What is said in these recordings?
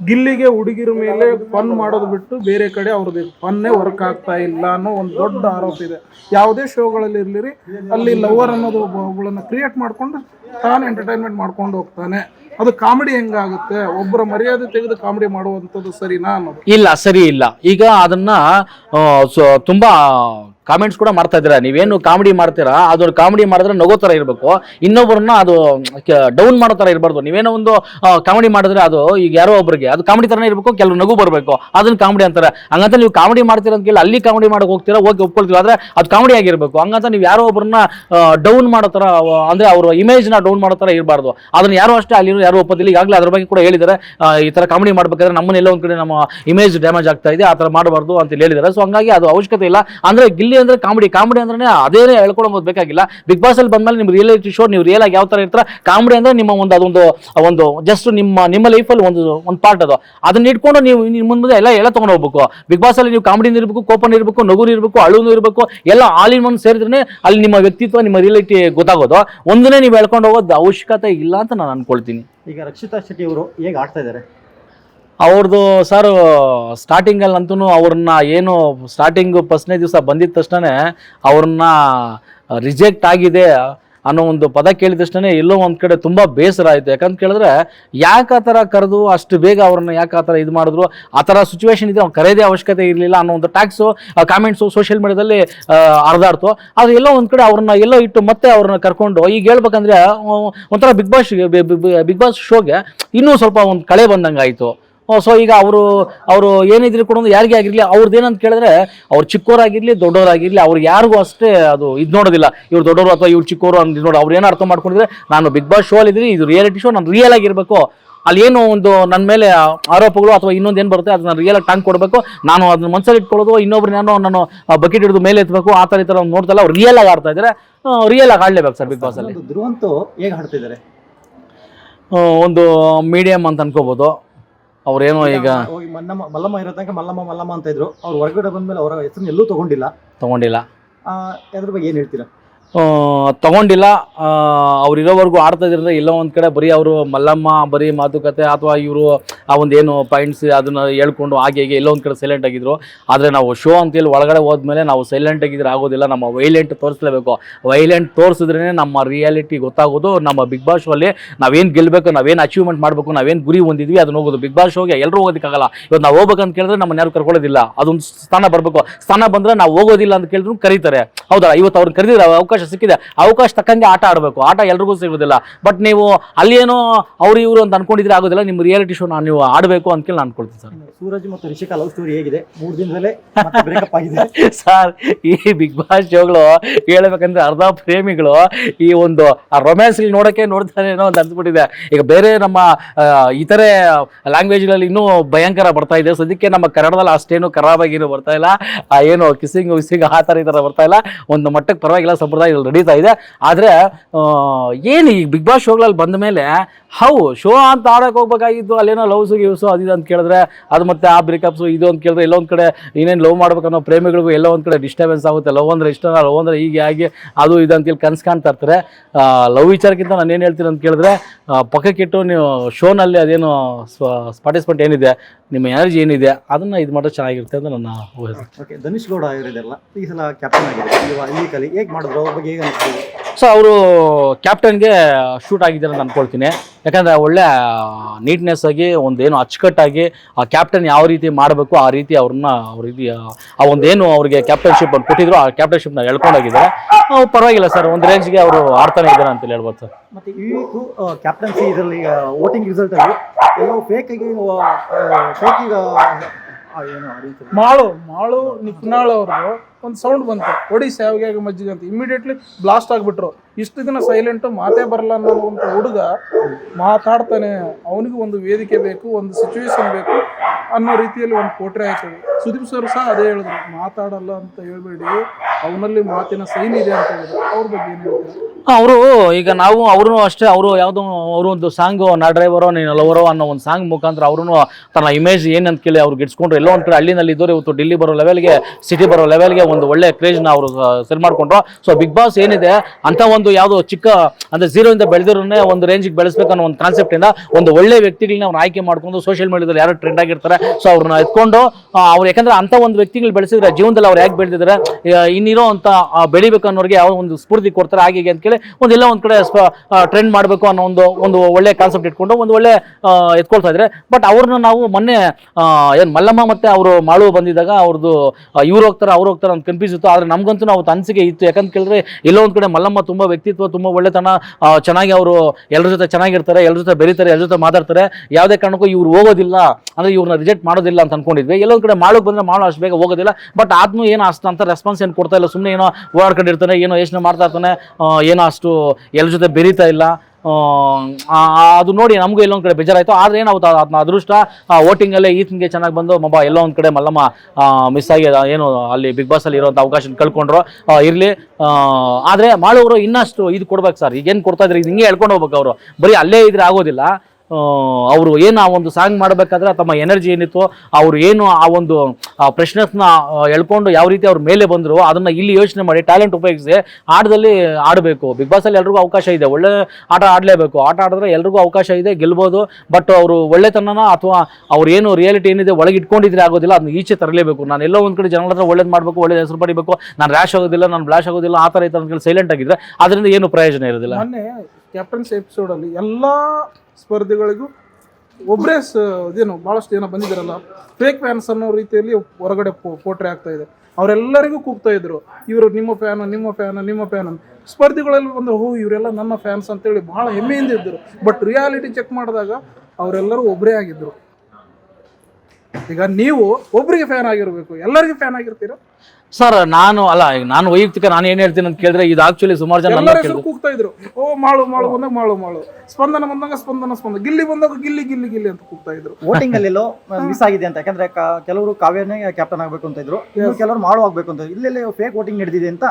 ಗಿಲ್ಲಿಗೆ ಹುಡುಗಿರ ಮೇಲೆ ಫನ್ ಮಾಡೋದು ಬಿಟ್ಟು ಬೇರೆ ಕಡೆ ಅವ್ರದ್ದು ಫನ್ನೇ ವರ್ಕ್ ಆಗ್ತಾ ಇಲ್ಲ ಅನ್ನೋ ಒಂದು ದೊಡ್ಡ ಆರೋಪ ಇದೆ. ಯಾವುದೇ ಶೋಗಳಲ್ಲಿ ಇರಲಿರಿ, ಅಲ್ಲಿ ಲವರ್ ಅನ್ನೋದು ಅವುಗಳನ್ನು ಕ್ರಿಯೇಟ್ ಮಾಡಿಕೊಂಡು ತಾನು ಎಂಟರ್ಟೈನ್ಮೆಂಟ್ ಮಾಡ್ಕೊಂಡು ಹೋಗ್ತಾನೆ. ಅದು ಕಾಮಿಡಿ ಹೆಂಗಾಗುತ್ತೆ? ಒಬ್ಬರ ಮರ್ಯಾದೆ ತೆಗೆದು ಕಾಮಿಡಿ ಮಾಡುವಂಥದ್ದು ಸರಿನಾ ಅನ್ನೋದು? ಇಲ್ಲ, ಸರಿ ಇಲ್ಲ. ಈಗ ಅದನ್ನ ತುಂಬಾ ಕಾಮೆಂಟ್ಸ್ ಕೂಡ ಮಾಡ್ತಾ ಇದ್ದೀರಾ? ನೀವೇನು ಕಾಮಿಡಿ ಮಾಡ್ತೀರಾ? ಅದು ಕಾಮಿಡಿ ಮಾಡಿದ್ರೆ ನಗೋ ಥರ ಇರಬೇಕು. ಇನ್ನೊಬ್ಬರನ್ನ ಅದು ಡೌನ್ ಮಾಡೋ ಥರ ಇರಬಾರ್ದು. ನೀವೇನೋ ಒಂದು ಕಾಮಿಡಿ ಮಾಡಿದ್ರೆ ಅದು ಈಗ ಯಾರೋ ಒಬ್ಬರಿಗೆ ಅದು ಕಾಮಿಡಿ ಥರನೇ ಇರಬೇಕು ಕೆಲವು ನಗು ಬರಬೇಕು. ಅದನ್ನ ಕಾಮಿಡಿ ಅಂತಾರೆ. ಹಂಗಂತ ನೀವು ಕಾಮಿಡಿ ಮಾಡ್ತೀರಾ ಅಂತ ಕೇಳಿ ಅಲ್ಲಿ ಕಾಮಿಡಿ ಮಾಡೋಕೆ ಹೋಗ್ತೀರಾ? ಹೋಗಿ ಒಪ್ಕೊಳ್ತೀವಿ ಆದ್ರೆ ಅದು ಕಾಮಿಡಿ ಆಗಿರಬೇಕು. ಹಂಗಂತ ನೀವು ಯಾರೋ ಒಬ್ಬರನ್ನ ಡೌನ್ ಮಾಡೋ ಥರ ಅಂದರೆ ಅವರ ಅವ್ರ ಇಮೇಜ್ನ ಡೌನ್ ಮಾಡೋ ಥರ ಇರಬಾರ್ದು. ಅದನ್ನ ಯಾರು ಅಷ್ಟೇ ಅಲ್ಲಿ ಯಾರು ಒಪ್ಪೋದಿಲ್ಲ. ಈಗಾಗಲೇ ಅದ್ರ ಬಗ್ಗೆ ಕೂಡ ಹೇಳಿದ್ದಾರೆ. ಈ ಥರ ಕಾಮಿಡಿ ಮಾಡ್ಬೇಕಾದ್ರೆ ನಮ್ಮನ್ನೆಲ್ಲ ಒಂದು ಕಡೆ ನಮ್ಮ ಇಮೇಜ್ ಡ್ಯಾಮೇಜ್ ಆಗ್ತಾ ಇದೆ. ಆ ಥರ ಮಾಡಬಾರ್ದು ಅಂತ ಹೇಳಿದಾರೆ ಸೊ ಹಂಗಾಗಿ ಅದು ಅವಶ್ಯಕತೆ ಇಲ್ಲ. ಅಂದ್ರೆ ಗಿಲ್ಲಿ ಅಂದ್ರೆ ಕಾಮಿಡಿ ಕಾಮಿಡಿ ಅಂದ್ರೆ ಅದೇನೇ ಹೇಳ್ಕೊಂಡು ಬೇಕಾಗಿಲ್ಲ. ಬಿಗ್ ಬಾಸ್ ಅಲ್ಲಿ ಬಂದ್ಮೇಲೆ ನಿಮ್ಮ ರಿಯಾಲಿಟಿ ಶೋ ನೀವು ರಿಯಲ್ ಆಗಿ ಯಾವ ತರ ಇರ್ತಾರೆ ಕಾಮಿಡಿ ಅಂದ್ರೆ ನಿಮ್ಮ ಒಂದು ಅದೊಂದು ಒಂದು ಜಸ್ಟ್ ನಿಮ್ಮ ನಿಮ್ಮ ಲೈಫಲ್ಲಿ ಒಂದು ಒಂದು ಪಾರ್ಟ್ ಅದು. ಅದನ್ನ ಇಟ್ಕೊಂಡು ನೀವು ನಿಮ್ಮ ಮುಂದೆ ಎಲ್ಲ ಎಲ್ಲ ತಗೊಂಡು ಹೋಗ್ಬೇಕು. ಬಿಗ್ ಬಾಸ್ ಅಲ್ಲಿ ನೀವು ಕಾಮಿಡಿ ಇರಬೇಕು ಕೋಪನ್ ಇರಬೇಕು ನಗುರು ಇರಬೇಕು, ಅಳುನು ಇರಬೇಕು, ಎಲ್ಲ ಆಲ್ ಇನ್ ಒನ್ ಸೇರಿದ್ರೆ ಅಲ್ಲಿ ನಿಮ್ಮ ವ್ಯಕ್ತಿತ್ವ, ನಿಮ್ಮ ರಿಯಾಲಿಟಿ ಗೊತ್ತಾಗೋದು. ಒಂದನ್ನೇ ನೀವು ಹೇಳ್ಕೊಂಡು ಹೋಗೋದು ಅವಶ್ಯಕತೆ ಇಲ್ಲ ಅಂತ ನಾನು ಅನ್ಕೊಳ್ತೀನಿ. ಈಗ ರಕ್ಷಿತಾ ಶೆಟ್ಟಿ ಅವರು ಹೇಗೆ ಆಡ್ತಾ ಇದ್ದಾರೆ ಅವ್ರದ್ದು ಸರ್ ಸ್ಟಾರ್ಟಿಂಗಲ್ಲಿ ಅಂತೂ ಅವ್ರನ್ನ ಏನು ಸ್ಟಾರ್ಟಿಂಗು ಫಸ್ಟ್ನೇ ದಿವಸ ಬಂದಿದ ತಕ್ಷಣ ಅವ್ರನ್ನ ರಿಜೆಕ್ಟ್ ಆಗಿದೆ ಅನ್ನೋ ಒಂದು ಪದ ಕೇಳಿದ ತಕ್ಷಣ ಎಲ್ಲೋ ಒಂದು ಕಡೆ ತುಂಬ ಬೇಸರ ಆಯಿತು. ಯಾಕಂತ ಕೇಳಿದ್ರೆ ಯಾಕೆ ಆ ಥರ ಕರೆದು ಅಷ್ಟು ಬೇಗ ಅವ್ರನ್ನ ಯಾಕೆ ಆ ಥರ ಇದು ಮಾಡಿದ್ರು? ಆ ಥರ ಸಿಚುವೇಶನ್ ಇದ್ರೆ ಅವ್ರು ಕರೆಯೋದೇ ಅವಶ್ಯಕತೆ ಇರಲಿಲ್ಲ ಅನ್ನೋ ಒಂದು ಟ್ಯಾಕ್ಸು ಕಾಮೆಂಟ್ಸು ಸೋಷಿಯಲ್ ಮೀಡಿಯಾದಲ್ಲಿ ಹರಿದಾಡ್ತು. ಅದು ಎಲ್ಲೋ ಒಂದು ಕಡೆ ಅವ್ರನ್ನ ಎಲ್ಲೋ ಇಟ್ಟು ಮತ್ತೆ ಅವ್ರನ್ನ ಕರ್ಕೊಂಡು, ಈಗ ಹೇಳ್ಬೇಕಂದ್ರೆ, ಒಂಥರ ಬಿಗ್ ಬಾಸ್ ಬಿಗ್ ಬಾಸ್ ಶೋಗೆ ಇನ್ನೂ ಸ್ವಲ್ಪ ಒಂದು ಕಳೆ ಬಂದಂಗೆ ಆಯಿತು ಸೊ ಈಗ ಅವರು ಅವರು ಏನಿದ್ರು ಕೂಡ ಒಂದು ಯಾರಿಗೇ ಆಗಿರಲಿ ಅವ್ರದ್ದು ಏನಂತ ಕೇಳಿದ್ರೆ ಅವ್ರು ಚಿಕ್ಕವರಾಗಿರಲಿ ದೊಡ್ಡವರಾಗಿರಲಿ ಅವ್ರು ಯಾರಿಗೂ ಅಷ್ಟೇ ಅದು ಇದು ನೋಡೋದಿಲ್ಲ. ಇವ್ರು ದೊಡ್ಡವರು ಅಥವಾ ಇವ್ರು ಚಿಕ್ಕವರು ಅಂತ ನೋಡಿ ಅವ್ರು ಏನು ಅರ್ಥ ಮಾಡ್ಕೊಂಡಿದ್ರೆ ನಾನು ಬಿಗ್ ಬಾಸ್ ಶೋ ಅಲ್ಲಿ ಇದು ರಿಯಾಲಿಟಿ ಶೋ ನಾನು ರಿಯಲ್ ಆಗಿರಬೇಕು. ಅಲ್ಲಿ ಏನು ಒಂದು ನನ್ನ ಮೇಲೆ ಆರೋಪಗಳು ಅಥವಾ ಇನ್ನೊಂದು ಏನು ಬರುತ್ತೆ ಅದನ್ನ ರಿಯಲ್ ಆಗಿ ಟಾಂಗ್ ಕೊಡಬೇಕು. ನಾನು ಅದನ್ನ ಮನಸ್ಸಲ್ಲಿ ಇಟ್ಕೊಳ್ಳೋದು ಇನ್ನೊಬ್ರು ನಾನು ನಾನು ಬಕೆಟ್ ಹಿಡಿದು ಮೇಲೆ ಎತ್ತಬೇಕು ಆ ಥರ ಈ ಥರ ನೋಡ್ತಲ್ಲ ಅವ್ರು ರಿಯಲ್ ಆಗಿ ಆಡ್ತಾ ಇದ್ದಾರೆ ರಿಯಲ್ ಆಗಿ ಆಡಲೇಬೇಕು ಸರ್ ಬಿಗ್ ಬಾಸ್ ಅಲ್ಲಿ. ಧ್ರುವಂತು ಹೇಗೆ ಆಡ್ತಿದ್ದಾರೆ ಒಂದು ಮೀಡಿಯಂ ಅಂತ ಅನ್ಕೋಬಹುದು ಅವ್ರೇನೋ ಈಗ ಹೋಗಿ ಮಲ್ಲಮ್ಮ ಮಲ್ಲಮ್ಮ ಇರೋ ತನಕ ಮಲ್ಲಮ್ಮ ಮಲ್ಲಮ್ಮ ಅಂತ ಇದ್ರು. ಅವ್ರು ಹೊರಗಡೆ ಬಂದ್ಮೇಲೆ ಅವರ ಹೆಸರನ್ನ ಎಲ್ಲೂ ತಗೊಂಡಿಲ್ಲ. ತಗೊಂಡಿಲ್ಲ. ಆ, ಅದ್ರ ಬಗ್ಗೆ ಏನ್ ಹೇಳ್ತೀರಾ? ತಗೊಂಡಿಲ್ಲ. ಆ, ಅವ್ರು ಇರೋವರೆಗೂ ಆಡ್ತಾ ಇದ್ರಿಂದ ಎಲ್ಲೋ ಒಂದು ಕಡೆ ಬರೀ ಅವರು ಮಲ್ಲಮ್ಮ ಬರೀ ಮಾತುಕತೆ ಅಥವಾ ಇವರು ಆ ಒಂದು ಏನು ಪಾಯಿಂಟ್ಸ್ ಅದನ್ನು ಹೇಳ್ಕೊಂಡು ಹಾಗೆ ಹೀಗೆ ಎಲ್ಲೋ ಒಂದು ಕಡೆ ಸೈಲೆಂಟ್ ಆಗಿದ್ರು. ಆದರೆ ನಾವು ಶೋ ಅಂತೇಳಿ ಒಳಗಡೆ ಹೋದ್ಮೇಲೆ ನಾವು ಸೈಲೆಂಟ್ ಆಗಿದ್ರೆ ಆಗೋದಿಲ್ಲ. ನಮ್ಮ ವೈಲೆಂಟ್ ತೋರಿಸ್ಲೇಬೇಕು. ವೈಲೆಂಟ್ ತೋರಿಸಿದ್ರೇ ನಮ್ಮ ರಿಯಾಲಿಟಿ ಗೊತ್ತಾಗೋದು. ನಮ್ಮ ಬಿಗ್ ಬಾಸ್ ಶೋ ಅಲ್ಲಿ ನಾವೇನು ಗೆಲ್ಲಬೇಕು ನಾವೇನು ಅಚೀವ್ಮೆಂಟ್ ಮಾಡಬೇಕು ನಾವೇನು ಗುರಿ ಹೊಂದಿದ್ವಿ ಅದನ್ನ ಹೋಗೋದು. ಬಿಗ್ ಬಾಸ್ ಶೋಗೆ ಎಲ್ಲರೂ ಹೋಗೋದಕ್ಕಾಗಲ್ಲ. ಇವತ್ತು ನಾವು ಹೋಗ್ಬೇಕಂತ ಕೇಳಿದ್ರೆ ನಮ್ಮನ್ನ ಯಾರು ಕರ್ಕೊಳ್ಳೋದಿಲ್ಲ. ಅದೊಂದು ಸ್ಥಾನ ಬರಬೇಕು. ಸ್ಥಾನ ಬಂದರೆ ನಾವು ಹೋಗೋದಿಲ್ಲ ಅಂತ ಕೇಳಿದ್ರು ಕರೀತಾರೆ. ಹೌದಾ? ಇವತ್ತು ಅವ್ರನ್ನ ಕರೆದಿದ್ರೆ ಅವಕಾಶ ಸಿಕ್ಕಿದೆ ಅವಕಾಶ ತಕ್ಕಂಗೆ ಆಟ ಆಡಬೇಕು. ಆಟ ಎಲ್ರಿಗೂ ಸಿಗೋದಿಲ್ಲ. ಬಟ್ ನೀವು ಅಲ್ಲೇನೋ ಏನೋ ಅವ್ರು ಇವರು ಅಂತ ಅನ್ಕೊಂಡಿದ್ರೆ ಆಗೋದಿಲ್ಲ ನಿಮ್ಮ ರಿಯಾಲಿಟಿ ಶೋ ನಾನು ನೀವು ಆಡಬೇಕು ಅಂತ ಕೇಳಿ ನಾನು ಅನ್ಕೊಳ್ತೀನಿ ಸರ್. ಸೂರಜ್ ಮತ್ತು ರಿಷಿಕಾ ಲವ್ ಸ್ಟೋರಿ ಹೇಗಿದೆ? ಮೂರು ದಿನದಲ್ಲೇ ಬ್ರೇಕಪ್ ಆಗಿದೆ. ಸರ್ ಈ ಬಿಗ್ ಬಾಸ್ ಶೋಗಳು ಹೇಳ್ಬೇಕಂದ್ರೆ ಅರ್ಧ ಪ್ರೇಮಿಗಳು ಈ ಒಂದು ರೊಮ್ಯಾನ್ಸ್ ನೋಡಕ್ಕೆ ನೋಡ್ತಾರೆ ಏನೋ ಅಂತ ಅನ್ಸ್ಬಿಟ್ಟಿದೆ. ಈಗ ಬೇರೆ ನಮ್ಮ ಇತರೆ ಲ್ಯಾಂಗ್ವೇಜ್ಗಳಲ್ಲಿ ಇನ್ನೂ ಭಯಂಕರ ಬರ್ತಾ ಇದೆ. ಸದ್ಯಕ್ಕೆ ನಮ್ಮ ಕನ್ನಡದಲ್ಲಿ ಅಷ್ಟೇನು ಖರಾಬಾಗಿನೂ ಬರ್ತಾ ಇಲ್ಲ. ಏನು ಕಿಸ್ಸಿಂಗ್ ವಿಸ್ಸಿಂಗ್ ಆ ಥರ ಈ ಥರ ಬರ್ತಾ ಇಲ್ಲ. ಒಂದು ಮಟ್ಟಕ್ಕೆ ಪರವಾಗಿಲ್ಲ ಸಂಪ್ರದಾಯ ನಡೀತಾ ಇದೆ. ಆದರೆ ಏನು ಈ ಬಿಗ್ ಬಾಸ್ ಶೋಗಳಲ್ಲಿ ಬಂದ ಮೇಲೆ, ಹೌ ಶೋ ಅಂತ ಆಡೋಕೆ ಹೋಗ್ಬೇಕಾಗಿದ್ದು ಅಲ್ಲೇನೋ ಲವ್ಸು ಗಿವ್ಸು ಇದು ಅಂತ ಕೇಳಿದ್ರೆ, ಅದು ಮತ್ತೆ ಆ ಬ್ರೇಕಪ್ಸು ಇದು ಅಂತ ಕೇಳಿದ್ರೆ ಎಲ್ಲೊಂದು ಕಡೆ ಇನ್ನೇನು ಲವ್ ಮಾಡ್ಬೇಕನ್ನೋ ಪ್ರೇಮಿಗಳಿಗೂ ಎಲ್ಲೋ ಒಂದು ಕಡೆ ಡಿಸ್ಟರ್ಬೆನ್ಸ್ ಆಗುತ್ತೆ. ಲವ್ ಅಂದರೆ ಇಷ್ಟ ಲವ್ ಅಂದರೆ ಹೀಗೆ ಆಗಿ ಅದು ಇದು ಅಂತೇಳಿ ಕನ್ಸು ಕಾಣ್ತಾ ಇರ್ತಾರೆ. ಲವ್ ವಿಚಾರಕ್ಕಿಂತ ನಾನು ಏನು ಹೇಳ್ತೀನಿ ಅಂತ ಕೇಳಿದ್ರೆ ಪಕ್ಕಕ್ಕಿಟ್ಟು ನೀವು ಶೋನಲ್ಲಿ ಅದೇನು ಪಾರ್ಟಿಸಿಪೆಂಟ್ ಏನಿದೆ ನಿಮ್ಮ ಎನರ್ಜಿ ಏನಿದೆ, ಅದನ್ನು ಇದು ಮಾಡೋದು ಚೆನ್ನಾಗಿರುತ್ತೆ ಅಂತ ನನ್ನ ಓಕೆ ಧನುಷ್ ಗೌಡ ಇವರಿದೆಲ್ಲ ಈ ಸಲ ಕ್ಯಾಪ್ಟನ್ ಆಗಿದೆ ಈಗ ಕಲಿ ಹೇಗೆ ಮಾಡಿದ್ರು, ಅವ್ರ ಬಗ್ಗೆ ಹೇಗೆ ಅನಿಸ್ತು ಸೊ ಅವರು ಕ್ಯಾಪ್ಟನ್ಗೆ ಶೂಟ್ ಆಗಿದ್ದಾರೆ ಅಂತ ಅನ್ಕೊಳ್ತೀನಿ. ಯಾಕಂದರೆ ಒಳ್ಳೆ ನೀಟ್ನೆಸ್ ಆಗಿ ಒಂದೇನು ಅಚ್ಚುಕಟ್ಟಾಗಿ ಆ ಕ್ಯಾಪ್ಟನ್ ಯಾವ ರೀತಿ ಮಾಡಬೇಕು ಆ ರೀತಿ ಅವ್ರನ್ನ ಅವ್ರ ರೀತಿ ಆ ಒಂದೇನು ಅವ್ರಿಗೆ ಕ್ಯಾಪ್ಟನ್ಶಿಪ್ ಅಂತ ಕೊಟ್ಟಿದ್ರು ಆ ಕ್ಯಾಪ್ಟನ್ಶಿಪ್ನ ಎಳ್ಕೊಂಡೋಗಿದ್ದಾರೆ. ಅವ್ರು ಪರವಾಗಿಲ್ಲ ಸರ್ ಒಂದು ರೇಂಜ್ಗೆ ಅವರು ಆಡ್ತಾನೆ ಇದ್ದಾರೆ ಅಂತ ಹೇಳ್ಬೋದು ಸರ್ ಮತ್ತೆ ಈ ಕ್ಯಾಪ್ಟನ್ಸಿ ಇದರಲ್ಲಿ ವೋಟಿಂಗ್ ರಿಸಲ್ಟ್ ಅಲ್ಲಿ ಎಲ್ಲೋ ಫೇಕ್ ಆಗಿ ಫೇಕ್ ಈಗ ಮಾಳು ಮಾಳು ನಿಪ್ನಾಳ್ ಅವ್ರದ್ದು ಒಂದು ಸೌಂಡ್ ಬಂತು. ಒಡಿ ಸಾವಿಗೆ ಮಜ್ಜಿಗೆ ಅಂತ. ಇಮಿಡಿಯೇಟ್ಲಿ ಬ್ಲಾಸ್ಟ್ ಆಗಿಬಿಟ್ರು. ಇಷ್ಟು ದಿನ ಸೈಲೆಂಟು ಮಾತೇ ಬರಲ್ಲ ಅನ್ನೋಂಥ ಹುಡುಗ ಮಾತಾಡ್ತಾನೆ. ಅವನಿಗೂ ಒಂದು ವೇದಿಕೆ ಬೇಕು, ಒಂದು ಸಿಚುವೇಶನ್ ಬೇಕು ಅನ್ನೋ ರೀತಿಯಲ್ಲಿ ಒಂದು ಕೋಟ್ರೆ ಆಯ್ತದೆ ಸುದೀಪ್ ಸರ್ ಸಹ ಅದೇ ಹೇಳಿದ್ರು. ಮಾತಾಡಲ್ಲ ಅಂತ ಹೇಳ್ಬೇಡಿ. ಅವನಲ್ಲಿ ಮಾತಿನ ಸೈನ್ ಇದೆ ಅಂತ ಹೇಳಿದ್ರು. ಅವ್ರ ಬಗ್ಗೆ ಏನು ಅವರು ಈಗ ನಾವು ಅವರು ಅಷ್ಟೇ, ಅವರು ಯಾವುದೋ ಅವರು ಒಂದು ಸಾಂಗು ನಾ ಡ್ರೈವರೋ ನೀನು ಲವರೋ ಅನ್ನೋ ಒಂದು ಸಾಂಗ್ ಮುಖಾಂತರ ಅವರು ತನ್ನ ಇಮೇಜ್ ಏನಂತ ಕೇಳಿ ಅವ್ರಿಗೆ ಇಡ್ಸ್ಕೊಂಡ್ರು ಎಲ್ಲೋ ಒಂದು ಕಡೆ ಹಳ್ಳಿನಲ್ಲಿ ಇದ್ದವರು ಇವತ್ತು ಡಿಲ್ಲಿ ಬರೋ ಲೆವೆಲ್ಗೆ ಸಿಟಿ ಬರೋ ಲೆವೆಲ್ಗೆ ಒಂದು ಒಳ್ಳೆ ಕ್ರೇಜ್ನ ಅವರು ಸರಿ ಮಾಡ್ಕೊಂಡ್ರು. ಸೊ ಬಿಗ್ ಬಾಸ್ ಏನಿದೆ, ಅಂತ ಒಂದು ಯಾವುದೋ ಚಿಕ್ಕ, ಅಂದರೆ ಇಂದ ಬೆಳೆದಿರೋನೇ ಒಂದು ರೇಂಜಿಗೆ ಬೆಳೆಸಬೇಕು ಅನ್ನೋ ಒಂದು ಕಾನ್ಸೆಪ್ಟಿಂದ ಒಂದು ಒಳ್ಳೆ ವ್ಯಕ್ತಿಗಳನ್ನ ಅವ್ರು ಆಯ್ಕೆ ಮಾಡ್ಕೊಂಡು ಸೋಷಿಯಲ್ ಮೀಡಿಯಾದಲ್ಲಿ ಯಾರು ಟ್ರೆಂಡ್ ಆಗಿರ್ತಾರೆ. ಸೊ ಅವ್ರನ್ನ ಎತ್ಕೊಂಡು ಅವ್ರು ಯಾಕಂದ್ರೆ ಅಂತ ಒಂದು ವ್ಯಕ್ತಿಗಳು ಬೆಳೆಸಿದ್ರೆ ಜೀವನದಲ್ಲಿ ಅವ್ರು ಯಾಕೆ ಬೆಳೆದಿದ್ದಾರೆ ಇನ್ನಿರೋ ಅಂತ ಬೆಳಿಬೇಕು ಅನ್ನೋರಿಗೆ ಯಾವ ಒಂದು ಸ್ಫೂರ್ತಿ ಕೊಡ್ತಾರೆ. ಹಾಗೆ ಹೀಗೆ ಅಂತೇಳಿ ಒಂದೆಲ್ಲ ಒಂದು ಕಡೆ ಟ್ರೆಂಡ್ ಮಾಡಬೇಕು ಅನ್ನೋ ಒಂದು ಒಂದು ಒಳ್ಳೆ ಕಾನ್ಸೆಪ್ಟ್ ಇಟ್ಕೊಂಡು ಒಂದು ಒಳ್ಳೆ ಎತ್ಕೊಳ್ತಾ ಇದ್ದಾರೆ. ಬಟ್ ಅವ್ರನ್ನ ನಾವು ಮೊನ್ನೆ ಏನು ಮಲ್ಲಮ್ಮ ಮತ್ತೆ ಅವರು ಮಾಳು ಬಂದಿದ್ದಾಗ ಅವ್ರದ್ದು ಇವ್ರು ಹೋಗ್ತಾರೆ, ಅವ್ರು ಹೋಗ್ತಾರೆ ಅಂತ ಕನ್ಫ್ಯೂಸ್ ಇತ್ತು. ಆದರೆ ನಮಗಂತೂ ನಾವು ಅನಿಸಿಕೆ ಇತ್ತು. ಯಾಕಂತ ಕೇಳಿದ್ರೆ ಎಲ್ಲೋ ಒಂದು ಕಡೆ ಮಲ್ಲಮ್ಮ ತುಂಬ ವ್ಯಕ್ತಿತ್ವ, ತುಂಬ ಒಳ್ಳೆತನ ಚೆನ್ನಾಗಿ ಅವರು ಎಲ್ಲರ ಜೊತೆ ಚೆನ್ನಾಗಿರ್ತಾರೆ ಎಲ್ಲರ ಜೊತೆ ಬೆರೀತಾರೆ ಎಲ್ಲರ ಜೊತೆ ಮಾತಾಡ್ತಾರೆ. ಯಾವುದೇ ಕಾರಣಕ್ಕೂ ಇವ್ರು ಹೋಗೋದಿಲ್ಲ. ಅಂದರೆ ಇವ್ರನ್ನ ರಿಜೆಕ್ಟ್ ಮಾಡೋದಿಲ್ಲ ಅಂತ ಅನ್ಕೊಂಡಿದ್ವಿ. ಎಲ್ಲೊಂದು ಕಡೆ ಮಾಡೋಕೆ ಬಂದರೆ ಮಾಡೋ ಅಷ್ಟು ಬೇಗ ಹೋಗೋದಿಲ್ಲ. ಬಟ್ ಆದ್ನೂ ಏನು ಅಷ್ಟು ಅಂತ ರೆಸ್ಪಾನ್ಸ್ ಏನು ಕೊಡ್ತಾ ಇಲ್ಲ. ಸುಮ್ಮನೆ ಏನೋ ಓಡಾಡ್ಕೊಂಡಿರ್ತಾನೆ, ಏನೋ ಯೋಚನೆ ಮಾಡ್ತಾ ಇರ್ತಾನೆ ಏನೋ ಅಷ್ಟು ಎಲ್ಲರ ಜೊತೆ ಬೆರೀತಾ ಇಲ್ಲ. ಅದು ನೋಡಿ ನಮಗೂ ಎಲ್ಲೊಂದು ಕಡೆ ಬೇಜಾರಾಯಿತು. ಆದರೆ ಏನಾಗುತ್ತೆ ಅದನ್ನ ಅದೃಷ್ಟ ವೋಟಿಂಗಲ್ಲೇ ಈತನಿಗೆ ಚೆನ್ನಾಗಿ ಬಂದು ಮಬ್ಬ ಎಲ್ಲೋ ಒಂದು ಕಡೆ ಮಲ್ಲಮ್ಮ ಮಿಸ್ ಆಗಿ ಏನು ಅಲ್ಲಿ ಬಿಗ್ ಬಾಸಲ್ಲಿ ಇರೋಂಥ ಅವಕಾಶ ಕಳ್ಕೊಂಡ್ರು. ಇರಲಿ. ಆದರೆ ಮಾಡೋರು ಇನ್ನಷ್ಟು ಇದು ಕೊಡ್ಬೇಕು ಸರ್. ಈಗೇನು ಕೊಡ್ತಾ ಇದ್ರೆ? ಇದು ಹಿಂಗೆ ಹೇಳ್ಕೊಂಡು ಹೋಗ್ಬೇಕು ಅವರು. ಬರೀ ಅಲ್ಲೇ ಇದ್ರೆ ಆಗೋದಿಲ್ಲ. ಅವರು ಏನು ಆ ಒಂದು ಸಾಂಗ್ ಮಾಡಬೇಕಾದ್ರೆ ತಮ್ಮ ಎನರ್ಜಿ ಏನಿತ್ತು ಅವರು ಏನು ಆ ಒಂದು ಪ್ರಶ್ನೆಸ್ನ ಎಳ್ಕೊಂಡು ಯಾವ ರೀತಿ ಅವ್ರ ಮೇಲೆ ಬಂದರು ಅದನ್ನು ಇಲ್ಲಿ ಯೋಚನೆ ಮಾಡಿ ಟ್ಯಾಲೆಂಟ್ ಉಪಯೋಗಿಸಿ ಆಟದಲ್ಲಿ ಆಡಬೇಕು. ಬಿಗ್ ಬಾಸಲ್ಲಿ ಎಲ್ರಿಗೂ ಅವಕಾಶ ಇದೆ. ಒಳ್ಳೆ ಆಟ ಆಡಲೇಬೇಕು. ಆಟ ಆಡಿದ್ರೆ ಎಲ್ರಿಗೂ ಅವಕಾಶ ಇದೆ, ಗೆಲ್ಬೋದು. ಬಟ್ ಅವರು ಒಳ್ಳೆತನನ ಅಥವಾ ಅವ್ರು ಏನು ರಿಯಾಲಿಟಿ ಏನಿದೆ ಒಳಗೆ ಇಟ್ಕೊಂಡಿದ್ರೆ ಆಗೋದಿಲ್ಲ ಅದನ್ನ ಈಚೆ ತರಲೇಬೇಕು. ನಾನು ಎಲ್ಲೋ ಒಂದು ಕಡೆ ಜನಗಳ ಹತ್ರ ಒಳ್ಳೇದು ಮಾಡಬೇಕು ಒಳ್ಳೆ ಹೆಸರು ಪಡಿಬೇಕು, ನಾನು ರ್ಯಾಶ್ ಆಗೋದಿಲ್ಲ, ನಾನು ಬ್ಲಾಶ್ ಆಗೋದಿಲ್ಲ, ಆ ಥರ ಈ ಸೈಲೆಂಟ್ ಆಗಿದ್ರೆ, ಅದರಿಂದ ಏನು ಪ್ರಯೋಜನ ಇರೋದಿಲ್ಲ? ಮೊನ್ನೆ ಕ್ಯಾಪ್ಟನ್ಸ್ ಎಪಿಸೋಡಲ್ಲಿ ಎಲ್ಲ ಸ್ಪರ್ಧಿಗಳಿಗೂ ಒಬ್ಬರೇ ಇದೇನು ಭಾಳಷ್ಟು ಏನೋ ಬಂದಿದ್ದಾರಲ್ಲ ಫೇಕ್ ಫ್ಯಾನ್ಸ್ ಅನ್ನೋ ರೀತಿಯಲ್ಲಿ ಹೊರಗಡೆ ಪೋಟ್ರೆ ಆಗ್ತಾ ಇದೆ. ಅವರೆಲ್ಲರಿಗೂ ಕೂಗ್ತಾ ಇದ್ರು, ಇವರು ನಿಮ್ಮ ಫ್ಯಾನ್ ನಿಮ್ಮ ಫ್ಯಾನ್ ನಿಮ್ಮ ಫ್ಯಾನ್ ಅಂತ. ಸ್ಪರ್ಧಿಗಳಲ್ಲಿ ಒಂದು ಹೋ ಇವರೆಲ್ಲ ನನ್ನ ಫ್ಯಾನ್ಸ್ ಅಂತೇಳಿ ಭಾಳ ಹೆಮ್ಮೆಯಿಂದ ಇದ್ದರು. ಬಟ್ ರಿಯಾಲಿಟಿ ಚೆಕ್ ಮಾಡಿದಾಗ ಅವರೆಲ್ಲರೂ ಒಬ್ಬರೇ ಆಗಿದ್ರು. ಈಗ ನೀವು ಒಬ್ಬರಿಗೆ ಫ್ಯಾನ್ ಆಗಿರಬೇಕು ಎಲ್ಲರಿಗೂ ಫ್ಯಾನ್ ಆಗಿರ್ತೀರಾ? ಸರ್ ನಾನು ಅಲ್ಲ ಈಗ ನಾನು ವೈಯಕ್ತಿಕ ನಾನು ಏನು ಹೇಳ್ತೀನಿ ಅಂತ ಕೇಳಿದ್ರೆ ಇದು ಆಕ್ಚುಲಿ ಸುಮಾರು ಜನ ನನ್ನ ಎಲ್ಲರ ಕೇಳಿದ್ರು. ಕೂಗ್ತಾ ಇದ್ರು. ಓ ಮಾಳು ಮಾಳು ಬಂದಾಗ ಮಾಳು ಮಾಳು ಸ್ಪಂದನ ಬಂದಾಗ ಸ್ಪಂದನ ಸ್ಪಂದನ. ಗಿಲ್ಲಿ ಬಂದಾಗ ಗಿಲ್ಲಿ ಗಿಲ್ಲಿ ಗಿಲ್ಲಿ ಅಂತ ಕೂಗ್ತಾ ಇದ್ರು. ವೋಟಿಂಗ್ ಅಲ್ಲೆಲ್ಲೋ ಮಿಸ್ ಆಗಿದೆ ಅಂತ ಯಾಕಂದ್ರೆ ಕ- ಕೆಲವರು ಕಾವ್ಯನೇ ಕ್ಯಾಪ್ಟನ್ ಆಗ್ಬೇಕು ಅಂತ ಇದ್ರು. ಇನ್ನು ಕೆಲವರು ಮಾಡು ಆಗ್ಬೇಕು ಅಂತ ಇಲ್ಲೆಲ್ಲ ಫೇಕ್ ವೋಟಿಂಗ್ ನಡೆದಿದೆ ಅಂತ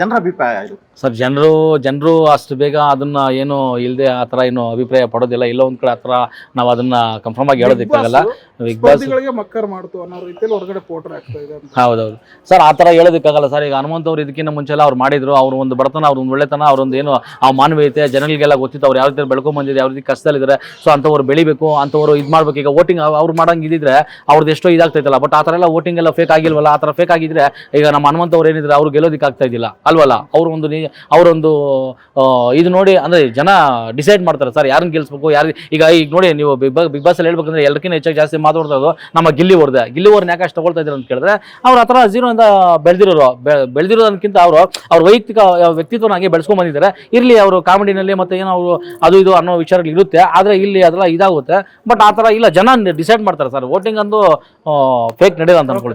ಜನರ ಅಭಿಪ್ರಾಯ ಇದು? ಸರ್ ಜನರು ಜನರು ಅಷ್ಟು ಬೇಗ ಅದನ್ನ ಏನು ಇಲ್ಲದೆ ಆ ಥರ ಏನು ಅಭಿಪ್ರಾಯ ಪಡೋದಿಲ್ಲ. ಇಲ್ಲ ಒಂದ್ ಕಡೆ ಆ ಥರ ನಾವು ಅದನ್ನ ಕನ್ಫರ್ಮ್ ಆಗಿ ಹೇಳೋದಕ್ಕಾಗಲ್ಲ ಬಿಗ್ ಬಾಸ್ ಸ್ಪರ್ಧಿಗಳಿಗೆ ಮಕ್ಕರ್ ಮಾಡ್ತು ಅನ್ನೋ ರೀತಿಯಲ್ಲಿ ಹೊರಗಡೆ ಪೋಟರ್ ಆಗ್ತಾ ಇದೆ ಅಂತ. ಹೌದೌದು. ಸರ್ ಆ ಥರ ಹೇಳೋದಕ್ಕಾಗಲ್ಲ ಸರ್ ಈಗ ಹನುಮಂತ ಅವ್ರು ಇದಕ್ಕಿಂತ ಮುಂಚೆ ಎಲ್ಲ ಅವ್ರು ಮಾಡಿದ್ರು. ಅವ್ರು ಒಂದು ಬಡತನ ಅವ್ರ ಒಂದು ಒಳ್ಳೆತನ ಅವ್ರೊಂದು ಏನು ಆ ಮಾನವೀಯತೆ ಜನಗಳಿಗೆಲ್ಲ ಗೊತ್ತಿತ್ತು. ಅವ್ರು ಯಾವ ರೀತಿ ಬೆಳ್ಕೊಂಡ್ ಬಂದಿದೆ ಯಾವ ರೀತಿ ಕಷ್ಟದಲ್ಲಿದ್ದಾರೆ. ಸೊ ಅಂಥವ್ರು ಬೆಳಿಬೇಕು ಅಂಥವ್ರು ಇದು ಮಾಡ್ಬೇಕು. ಈಗ ವೋಟಿಂಗ್ ಅವ್ರು ಮಾಡಂಗೆ ಇದ್ದಿದ್ರೆ ಅವ್ರದ್ದು ಎಷ್ಟೋ ಇದಾಗ್ತೈತಲ್ಲ ಬಟ್ ಆ ಥರ ಎಲ್ಲ ವೋಟಿಂಗ್ ಎಲ್ಲ ಫೇಕ್ ಆಗಿಲ್ವಲ್ಲ? ಆ ಥರ ಫೇಕ್ ಆಗಿದ್ರೆ ಈಗ ನಮ್ಮ ಹನುಮಂತ ಅವ್ರು ಏನಿದ್ರೆ ಅವ್ರು ಗೆಲ್ಲೋದಿಕ್ಕೆ ಆಗ್ತಾ ಇದ್ದಿಲ್ಲ. ಅಲ್ವಲ್ಲ? ಅವರೊಂದು ಅವರೊಂದು ಇದು ನೋಡಿ, ಅಂದರೆ ಜನ ಡಿಸೈಡ್ ಮಾಡ್ತಾರೆ, ಸರ್ ಯಾರನ್ನ ಗೆಲ್ಲಿಸ್ಬೇಕು ಯಾರು ಈಗ ಈಗ ನೋಡಿ, ನೀವು ಬಿಗ್ ಬಾಸ್ ಬಿಗ್ ಬಾಸಲ್ಲಿ ಹೇಳ್ಬೇಕಂದ್ರೆ ಎಲ್ಲರಿಗಿಂತ ಹೆಚ್ಚಾಗಿ ಜಾಸ್ತಿ ಮಾತಾಡ್ತಾ ನಮ್ಮ ಗಿಲ್ಲಿ ಓರ್ದೆ ಗಿಲ್ಲಿ ಅವ್ರನ್ನ ಯಾಕೆ ಅಷ್ಟು ತಗೊಳ್ತಾ ಇದ್ದಾರೆ ಅಂತ ಕೇಳಿದ್ರೆ, ಅವ್ರು ಆ ಥರ ಅಂತ ಬೆಳೆದಿರೋರು ಬೆಳೆದಿರೋದಕ್ಕಿಂತ ಅವರು, ಅವ್ರ ವೈಯಕ್ತಿಕ ವ್ಯಕ್ತಿತ್ವನ ಹಾಗೆ ಬೆಳೆಸ್ಕೊಂಡು ಬಂದಿದ್ದಾರೆ. ಇರಲಿ, ಅವರು ಕಾಮಿಡಿನಲ್ಲಿ ಮತ್ತೆ ಏನೋ ಅವರು ಅದು ಇದು ಅನ್ನೋ ವಿಚಾರಗಳು ಇರುತ್ತೆ, ಆದರೆ ಇಲ್ಲಿ ಅದೆಲ್ಲ ಇದಾಗುತ್ತೆ. ಬಟ್ ಆ ಥರ ಇಲ್ಲ, ಜನ ಡಿಸೈಡ್ ಮಾಡ್ತಾರೆ, ಸರ್ ವೋಟಿಂಗ್ ಅಂದು ಫೇಕ್ ನಡೆಯೋದು ಅಂತ